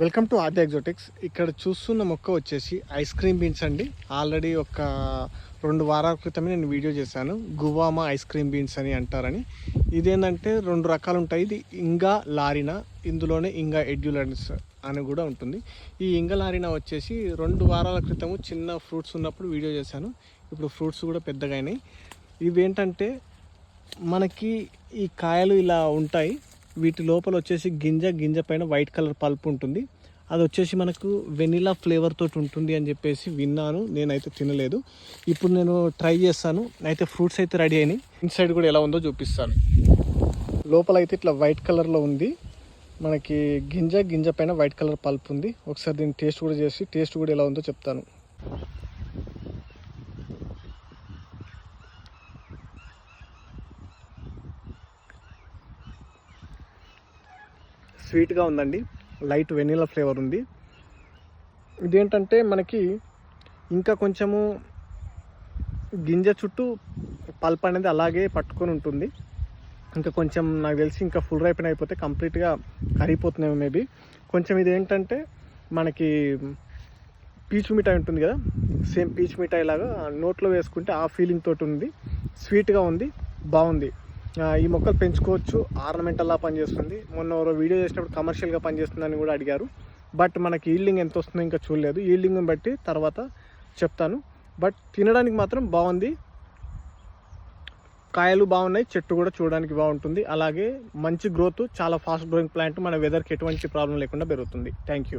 Welcome to ఆద్య ఎగ్జోటిక్స్ ఇక్కడ చూస్తున్న మొక్క వచ్చేసి ఐస్ క్రీమ్ బీన్స్ అండి. ఆల్రెడీ ఒక రెండు వారాల క్రితమే నేను వీడియో చేశాను. గువామా ఐస్ క్రీమ్ బీన్స్ అని అంటారని. ఇదేంటంటే రెండు రకాలు ఉంటాయి. ఇది ఇంగా లారినా ఇందులోనే ఇంగా ఎడ్యులన్స్ అని కూడా ఉంటుంది. ఈ ఇంగా లారినా వచ్చేసి రెండు వారాల క్రితము చిన్న ఫ్రూట్స్ ఉన్నప్పుడు వీడియో చేశాను. ఇప్పుడు ఫ్రూట్స్ కూడా పెద్దగా అయినాయి. ఇవేంటంటే మనకి ఈ కాయలు ఇలా ఉంటాయి. వీటి లోపల వచ్చేసి గింజ గింజ పైన వైట్ కలర్ పల్ప్ ఉంటుంది. అది వచ్చేసి మనకు వెనిలా ఫ్లేవర్ తోటి ఉంటుంది అని చెప్పేసి విన్నాను. నేనైతే తినలేదు. ఇప్పుడు నేను ట్రై చేస్తాను. అయితే ఫ్రూట్స్ అయితే రెడీ అయినాయి. ఇన్సైడ్ కూడా ఎలా ఉందో చూపిస్తాను. లోపల అయితే ఇట్లా వైట్ కలర్లో ఉంది. మనకి గింజ గింజ పైన వైట్ కలర్ పల్ప్ ఉంది. ఒకసారి దీన్ని టేస్ట్ కూడా చేసి టేస్ట్ కూడా ఎలా ఉందో చెప్తాను. స్వీట్గా ఉందండి. లైట్ వెనీలా ఫ్లేవర్ ఉంది. ఇదేంటంటే మనకి ఇంకా కొంచెము గింజ చుట్టూ పల్ప్ అనేది అలాగే పట్టుకొని ఉంటుంది. ఇంకా కొంచెం నాకు తెలిసి ఇంకా ఫుల్ రైపెన్ అయిపోతే కంప్లీట్గా కరిగిపోతున్నాయి మేబీ. కొంచెం ఇది ఏంటంటే మనకి పీచు మిఠాయి ఉంటుంది కదా సేమ్ పీచు మిఠాయి లాగా నోట్లో వేసుకుంటే ఆ ఫీలింగ్ తోటి ఉంది. స్వీట్గా ఉంది బాగుంది. ఈ మొక్కలు పెంచుకోవచ్చు. ఆర్నమెంటల్లా పనిచేస్తుంది. మొన్న ఎవరో వీడియో చేసినప్పుడు కమర్షియల్గా పనిచేస్తుందని కూడా అడిగారు. బట్ మనకి ఈల్డింగ్ ఎంత వస్తుందో ఇంకా చూడలేదు. ఈల్డింగ్ని బట్టి తర్వాత చెప్తాను. బట్ తినడానికి మాత్రం బాగుంది. కాయలు బాగున్నాయి. చెట్టు కూడా చూడడానికి బాగుంటుంది. అలాగే మంచి గ్రోత్ చాలా ఫాస్ట్ గ్రోయింగ్ ప్లాంట్ మన వెదర్కి ఎటువంటి ప్రాబ్లం లేకుండా పెరుగుతుంది. Thank you